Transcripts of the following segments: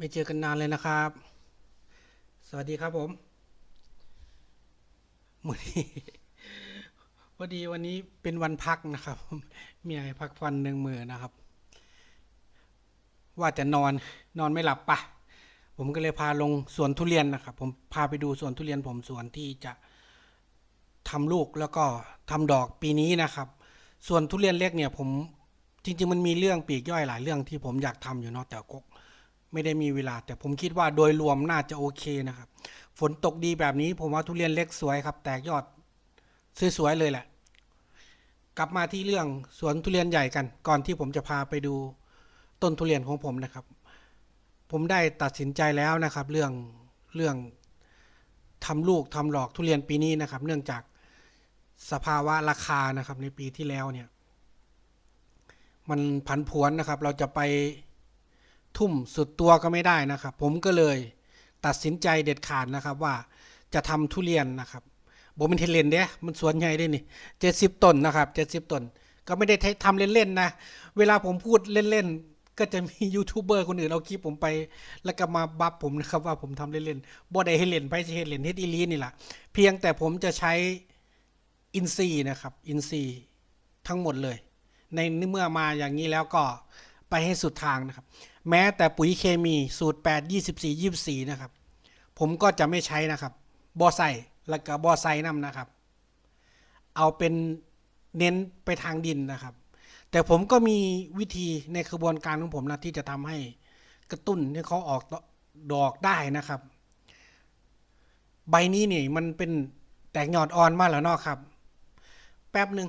ไม่เจอกันนานเลยนะครับ สวัสดีครับผมวันนี้พอดีวันนี้เป็นวันพักนะครับมีอะไรพักฟันหนึ่งมือนะครับ ว่าจะนอนนอนไม่หลับปะผมก็เลยพาลงสวนทุเรียนนะครับ ผมพาไปดูสวนทุเรียนผมสวนที่จะทำลูกแล้วก็ทำดอกปีนี้นะครับส่วนทุเรียนเล็กเนี่ยผมจริง ๆ มันมีเรื่องปีกย่อยหลายเรื่องที่ผมอยากทำอยู่เนาะแต่ก็ ไม่ได้มีเวลา แต่ผมคิดว่าโดยรวมน่าจะโอเคนะครับ ฝนตกดีแบบนี้ผมว่าทุเรียนเล็กสวยครับ แตกยอดสวยๆเลยแหละ กลับมาที่เรื่องสวนทุเรียนใหญ่กัน ก่อนที่ผมจะพาไปดูต้นทุเรียนของผมนะครับ ผมได้ตัดสินใจแล้วนะครับ เรื่องเรื่องทำลูกทำหลอกทุเรียนปีนี้นะครับ เนื่องจากสภาวะราคานะครับ ในปีที่แล้วเนี่ย มันผันผวนนะครับ เราจะไป ทุ่มสุดตัวก็ไม่ได้นะครับ ผมก็เลยตัดสินใจเด็ดขาดนะครับว่าจะทำทุเรียนนะครับบเป็นเทเลนเด้มันสวนใหญ่ได้นี่เจ็ดสิบต้นนะครับเจ็ดสิบต้น ก็ไม่ได้ทำเล่นๆนะ เวลาผมพูดเล่นๆ ก็จะมียูทูบเบอร์คนอื่นเอาคลิปผมไป แล้วก็มาบัฟผมนะครับว่าผมทำเล่นๆบ่ได้ให้เลนไปจะให้เลนเฮดอีลีนี่แหละเพียงแต่ผมจะใช้อินซีนะครับ อินซีทั้งหมดเลย ในเมื่อมาอย่างนี้แล้วก็ ไปให้สุดทางนะครับ แม้แต่ปุ๋ยเคมีสูตร 8 24 24 นะครับ ผมก็จะไม่ใช้นะครับบอใส่แล้วก็บอไซน้ำนะครับ เอาเป็นเน้นไปทางดินนะครับ แต่ผมก็มีวิธีในกระบวนการของผมนะที่จะทำให้กระตุ้นให้เขาออกดอกได้นะครับ ใบนี้นี่มันเป็นแตกยอดอ่อนมากแล้วเนาะครับ แป๊บหนึ่ง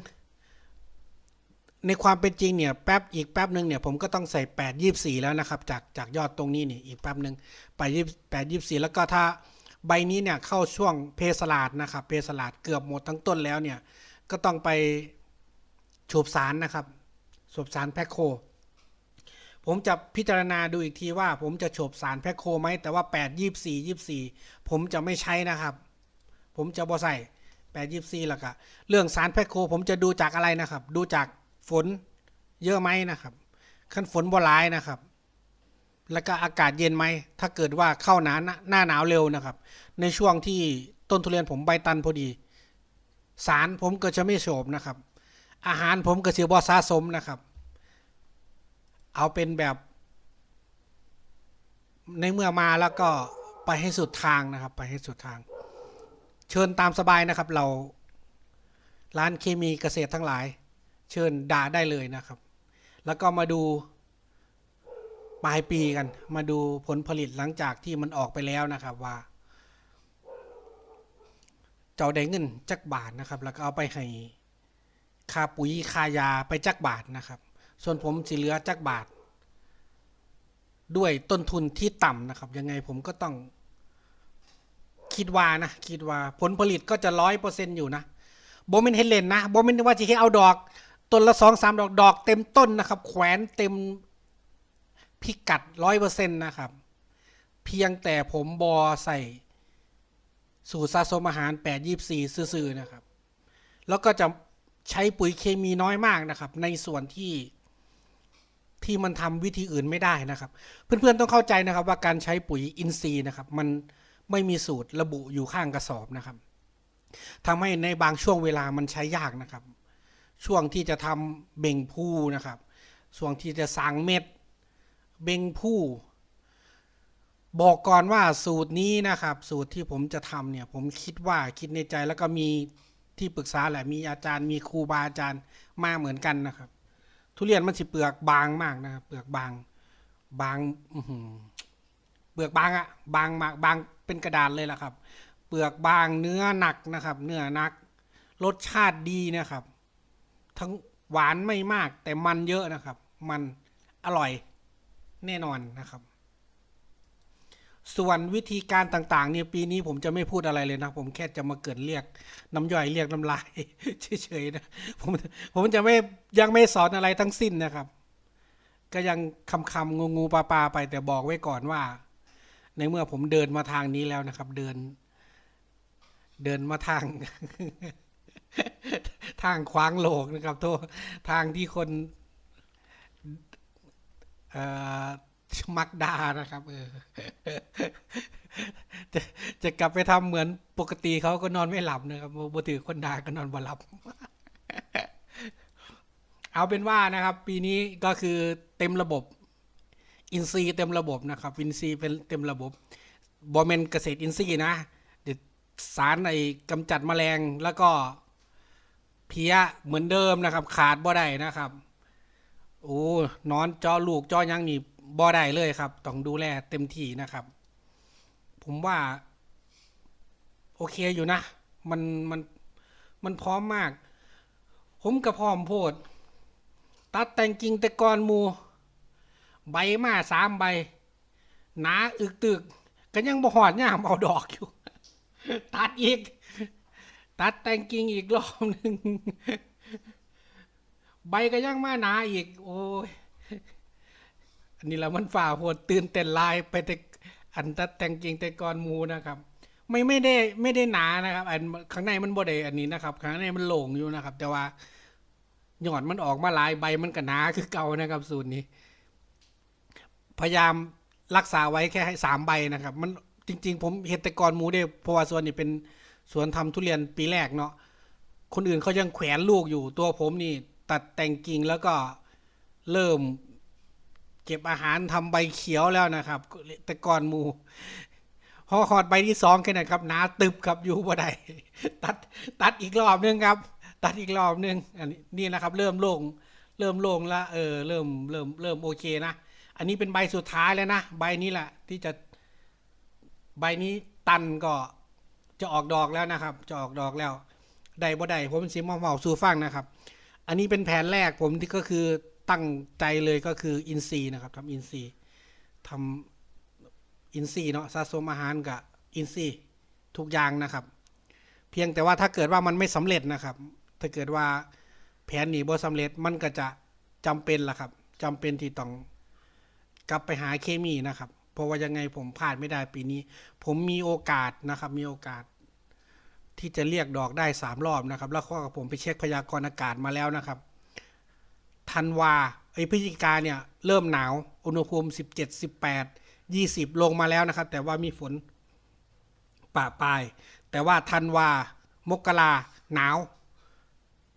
ในความเป็นจริงเนี่ยแป๊บอีกแป๊บหนึ่งเนี่ยผมก็ต้องใส่แปดยี่สี่แล้วนะครับ จากจากยอดตรงนี้นี่อีกแป๊บหนึ่งไปยี่แปดยี่สี่แล้วก็ถ้าใบนี้เนี่ยเข้าช่วงเพสลาดนะครับเพสลาดเกือบหมดทั้งต้นแล้วเนี่ยก็ต้องไปฉูบสารนะครับฉูบสารแพคโค ผมจะพิจารณาดูอีกทีว่า ผมจะฉบสารแพคโคไหมแต่ว่าแปดยี่สี่ยี่สี่ผมจะไม่ใช้นะครับ ผมจะบ่ใส่แปดยี่สี่แล้วก็เรื่องสารแพคโค ผมจะดูจากอะไรนะครับ ดูจาก ฝนเยอะไหมนะครับขั้นฝนบ่ร้ายนะครับ แล้วก็อากาศเย็นไหม ถ้าเกิดว่าเข้าหนาหน้าหนาวเร็วนะครับ ในช่วงที่ต้นทุเรียนผมใบตันพอดี สารผมก็จะไม่โฉบนะครับ อาหารผมก็จะบ่สะสมนะครับ เอาเป็นแบบ ในเมื่อมาแล้วก็ไปให้สุดทางนะครับ ไปให้สุดทาง เชิญตามสบายนะครับ เราร้านเคมีเกษตรทั้งหลาย เชิญด่าได้เลยนะครับ แล้วก็มาดูปลายปีกัน มาดูผลผลิตหลังจากที่มันออกไปแล้วนะครับว่า เจ้าได้เงินจักบาทนะครับ แล้วก็เอาไปให้ค่าปุ๋ยค่ายาไปจักบาทนะครับ ส่วนผมสิเหลือจักบาท ด้วยต้นทุนที่ต่ำนะครับ ยังไงผมก็ต้องคิดว่านะคิดว่าผลผลิตก็จะร้อยเปอร์เซ็นอยู่นะโบเมนเฮเลนนะโบเมนว่าจะให้เอาดอก ต้นละสองสามดอกดอกเต็มต้นนะครับ แขวนเต็มพิกัดร้อยเปอร์เซ็นต์นะครับ เพียงแต่ผมบอใส่สูตรสะสมอาหารแปดยี่สี่ซื่อๆนะครับ แล้วก็จะใช้ปุ๋ยเคมีน้อยมากนะครับ ในส่วนที่ที่มันทำวิธีอื่นไม่ได้นะครับ เพื่อนๆต้องเข้าใจนะครับ ว่าการใช้ปุ๋ยอินทรีย์นะครับ มันไม่มีสูตรระบุอยู่ข้างกระสอบนะครับทำให้ในบางช่วงเวลามันใช้ยากนะครับ ช่วงที่จะทำเบ่งผู้นะครับช่วงที่จะสางเม็ดเบ่งผู้บอกก่อนว่าสูตรนี้นะครับ สูตรที่ผมจะทำเนี่ยผมคิดว่าคิดในใจแล้วก็มีที่ปรึกษาแหละมีอาจารย์มีครูบาอาจารย์มาเหมือนกันนะครับ ทุเรียนมันสิเปลือกบางมากนะครับ เปลือกบาง บางเปลือกบางอะบางมากบางเป็นกระดาษเลยล่ะครับ เปลือกบางเนื้อหนักนะครับ เนื้อหนัก รสชาติดีนะครับ ทั้งหวานไม่มาก แต่มันเยอะนะครับ มันอร่อยแน่นอนนะครับ ส่วนวิธีการต่างๆ เนี่ยปีนี้ผมจะไม่พูดอะไรเลยนะ ผมแค่จะมาเกิดเรียกน้ำย่อยเรียกน้ำลายเฉยๆนะผมผมจะไม่ยังไม่สอนอะไรทั้งสิ้นนะครับ ก็ยังคำคำงูงูปลาปลาไปแต่บอกไว้ก่อนว่า ในเมื่อผมเดินมาทางนี้แล้วนะครับ เดิน เดินมาทาง ทางขวางโลกนะครับโทษทางที่คนมักดานะครับเออจะจะกลับไปทำเหมือนปกติเขาก็นอนไม่หลับนะครับบ่บ่ถือคนดาก็นอนบ่หลับ เอาเป็นว่านะครับ ปีนี้ก็คือเต็มระบบ อินซีเต็มระบบนะครับ อินซีเป็นเต็มระบบบอมเมนเกษตรอินทรีนะเดี๋ยวสารไอ้กำจัดแมลงแล้วก็ เพี้ยเหมือนเดิมนะครับ ขาดบ่ได้นะครับโอ้นอนจอลูกจอยังนี่บ่ได้เลยครับ ต้องดูแลเต็มที่นะครับ ผมว่า โอเคอยู่นะ มันมันมันพร้อมมาก ผมกับพร้อมโพด ตัดแต่งกิ่งแต่กอนมู ใบมาสามใบ หนาอึกตึกก็ยังบ่หอดย่ามเอาดอกอยู่ ตัดอีก ตัดแต่งกิ่งอีกรอบหนึ่งใบก็ยังมาหนาอีก โอ้ยอันนี้แหละมันฝ่าโหดตื่นเต้นลายไปแต่อันตัดแต่งกิ่งแต่กอนมูนะครับ ไม่ไม่ได้ไม่ได้หนานะครับ อันข้างในมันบ่ได้อันนี้นะครับ ข้างในมันโหลงอยู่นะครับ แต่ว่าหยอดมันออกมาหลายใบมันก็หนาคือเก่านะครับ สูตรนี้ พยายามรักษาไว้แค่ให้สามใบนะครับ มันจริง ๆ ผมเห็ดแต่กอนมูได้เพราะว่าส่วนนี้เป็น สวนทำทุเรียนปีแรกเนาะคนอื่นเขายังแขวนลูกอยู่ตัวผมนี่ ตัดแต่งกิ่งแล้วก็เริ่มเก็บอาหารทำใบเขียวแล้วนะครับ แต่ก่อนหมูพอหอดใบที่สองแค่นั้นครับหนาตึบครับอยู่บ่ได้ตัดตัดอีกรอบนึงครับ ตัดอีกรอบนึงอันนี้นี่นะครับ เริ่มโล่งเริ่มโล่งแล้วเออเริ่มเริ่มเริ่มโอเคนะอันนี้เป็นใบสุดท้ายแล้วนะ ใบนี้แหละที่จะใบนี้ตันก็ จะออกดอกแล้วนะครับ จะออกดอกแล้วได้บ่ได้ผมสิมาเมาสู่ฟังนะครับ อันนี้เป็นแผนแรกผมที่ก็คือตั้งใจเลยก็คืออินซีนะครับทำอินซีทำอินซีเนาะสะสมอาหารกับอินซีทุกอย่างนะครับ เพียงแต่ว่าถ้าเกิดว่ามันไม่สำเร็จนะครับ ถ้าเกิดว่าแผนนี้บ่สำเร็จมันก็จะจำเป็นล่ะครับจำเป็นที่ต้องกลับไปหาเคมีนะครับ ราะว่ายังไงผมพลาดไม่ได้ปีนี้ ผมมีโอกาสนะครับมีโอกาส ที่จะเรียกดอกได้สามรอบนะครับ แล้วก็ผมไปเช็คพยากรณ์อากาศมาแล้วนะครับธันวาไอพฤศจิกาเนี่ยเริ่มหนาวอุณหภูมิสิบเจ็ดสิบแปดยี่สิบลงมาแล้วนะครับ แต่ว่ามีฝนป่าปลาย แต่ว่าธันวามกราหนาว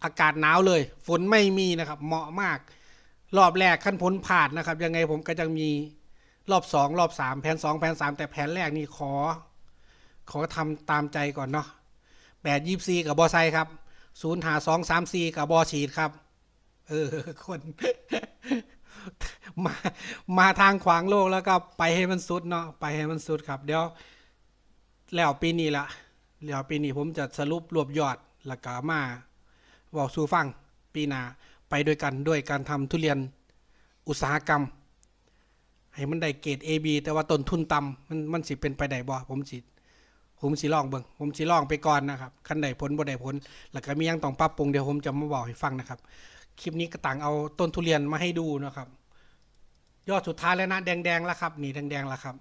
อากาศหนาวเลย ฝนไม่มีนะครับ เหมาะมาก รอบแรกขั้นพ้นผ่านนะครับ ยังไงผมก็จะมี รอบสองรอบสามแผนสองแผนสามแต่แผนแรกนี่ขอ ขอทำตามใจก่อนเนาะแปดยี่สี่กับบอไซครับศูนย์หาสองสามสี่กับบอฉีดครับ เออคนมามาทางขวางโลกแล้วก็ไปให้มันสุดเนาะไปให้มันสุดครับ เดี๋ยวแล้วปีนี้ละแล้วปีนี้ผมจะสรุปรวบยอดแล้วก็มาบอกสู่ฟังปีหน้าไปด้วยกันด้วยการทำทุเรียนอุตสาหกรรม ให้มันได้เกรด AB แต่ว่าต้นทุนต่ำมันมันสิเป็นไปได้บ่ผมสิผมสิลองเบิ่งผมสิลองไปก่อนนะครับคันใดผลบ่ได้ผล แล้วก็มียังต้องปรับปรุงเดี๋ยวผมจะมาบอกให้ฟังนะครับ คลิปนี้ก็ต่างเอาต้นทุเรียนมาให้ดูนะครับ ยอดสุดท้ายแล้วนะแดงๆแล้วครับนี่แดงๆแล้วครับ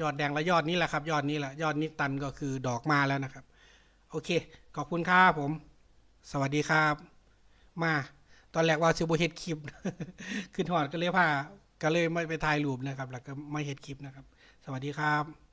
ยอดแดงแล้วยอดนี้แหละครับ ยอดนี้แหละยอดนี้ตันก็คือดอกมาแล้วนะครับ โอเค ขอบคุณครับผม สวัสดีครับ มา ตอนแรกว่าซิบเฮ็ดคลิป ขึ้นหอดก็เลยพา ก็เลยไม่ไปถ่ายรูปนะครับ แล้วก็ไม่เห็ดคลิปนะครับ สวัสดีครับ